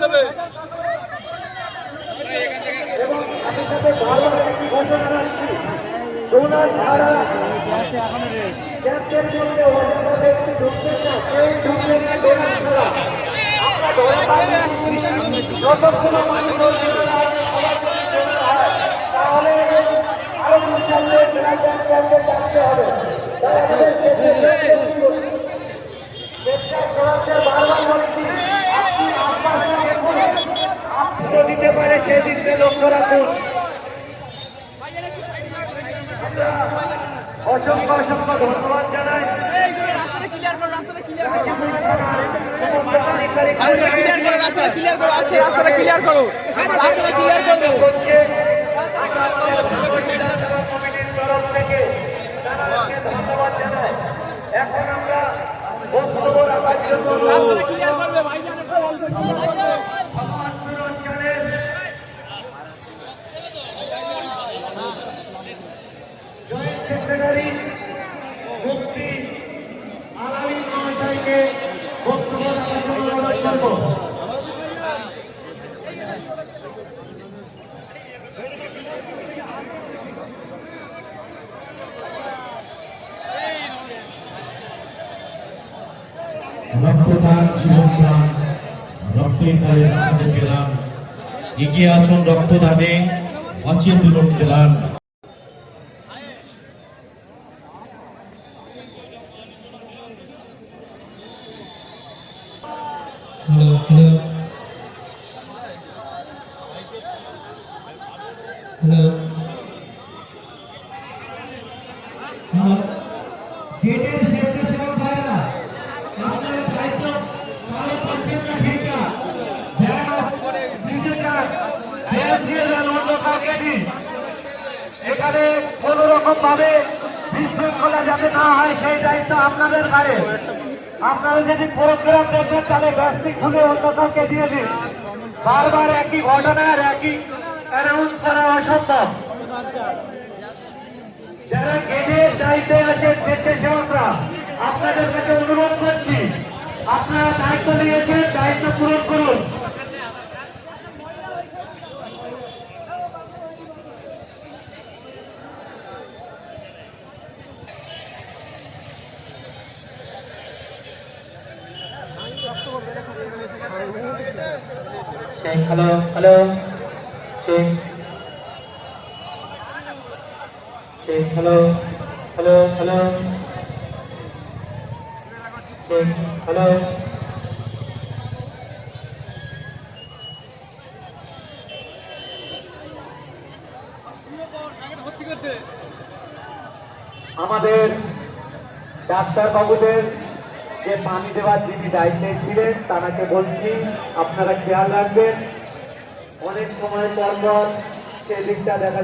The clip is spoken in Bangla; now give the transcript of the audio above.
হয়, তাহলে আরও হবে। দিতে পারে দিকটা লক্ষ্য রাখুন। অসংখ্য অসংখ্য ধন্যবাদ জানাই। এখন আমরা বক্তব্য রাখার জন্য সেক্রেটারি মুক্তি আলামী মহাশয়কে বক্তব্য রাখার জন্য অনুরোধ করব। রক্তদান জীবনদান রক্তের রাখতে পেলাম এগিয়ে আসুন রক্তদানে বাঁচিয়ে তুলুন পেলাম হ্যালো আপনাদের দায়িত্ব পালন করছেন না ঠিক না অন্য কাউকে দিন। এখানে কোন রকম ভাবে বিশৃঙ্খলা যাতে না হয়, সেই দায়িত্ব আপনাদের গায়ে আপনারা যদি প্রোগ্রাম দেখবেন তাহলে ব্যস্তিক খুলে অন্য দিয়ে দিন। বারবার একই ঘটনার একই অ্যানাউন্স করা অসম্ভব। যারা গেটের দায়িত্বে আছেন স্বেচ্ছাসেবকরা, আপনাদের কাছে অনুরোধ করছি, আপনারা দায়িত্ব নিয়েছেন Check. Hello. Hello. Hello. Check. Hello. আমাদের ডাক্তার বাবুদের যে পানি দেওয়ার যিনি দায়িত্বে ছিলেন তানাকে বলছি, আপনারা খেয়াল রাখবেন, অনেক সময় পর পর সেদিকটা দেখা